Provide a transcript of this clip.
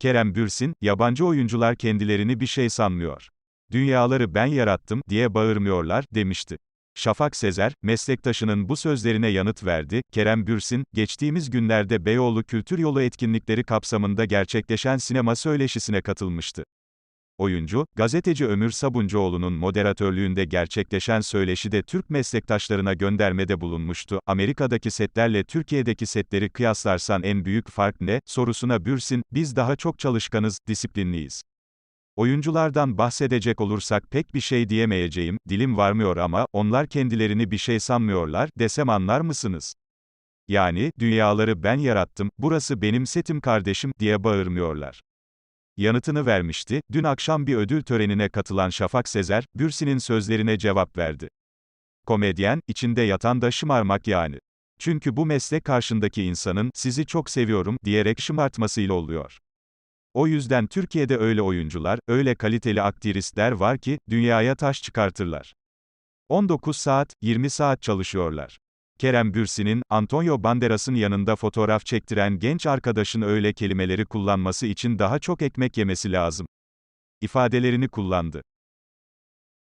Kerem Bürsin, yabancı oyuncular kendilerini bir şey sanmıyor. Dünyaları ben yarattım, diye bağırmıyorlar, demişti. Şafak Sezer, meslektaşının bu sözlerine yanıt verdi. Kerem Bürsin, geçtiğimiz günlerde Beyoğlu Kültür Yolu etkinlikleri kapsamında gerçekleşen sinema söyleşisine katılmıştı. Oyuncu, gazeteci Ömür Sabuncuoğlu'nun moderatörlüğünde gerçekleşen söyleşide Türk meslektaşlarına göndermede bulunmuştu. Amerika'daki setlerle Türkiye'deki setleri kıyaslarsan en büyük fark ne? sorusuna Bürsin, biz daha çok çalışkanız, disiplinliyiz. Oyunculardan bahsedecek olursak pek bir şey diyemeyeceğim, dilim varmıyor ama, onlar kendilerini bir şey sanmıyorlar, desem anlar mısınız? Yani, dünyaları ben yarattım, burası benim setim kardeşim, diye bağırmıyorlar. Yanıtını vermişti, dün akşam bir ödül törenine katılan Şafak Sezer, Bürsin'in sözlerine cevap verdi. Komedyen, içinde yatan da şımarmak yani. Çünkü bu meslek karşındaki insanın, sizi çok seviyorum, diyerek şımartmasıyla oluyor. O yüzden Türkiye'de öyle oyuncular, öyle kaliteli aktristler var ki, dünyaya taş çıkartırlar. 19 saat, 20 saat çalışıyorlar. Kerem Bürsin'in, Antonio Banderas'ın yanında fotoğraf çektiren genç arkadaşın öyle kelimeleri kullanması için daha çok ekmek yemesi lazım. ifadelerini kullandı.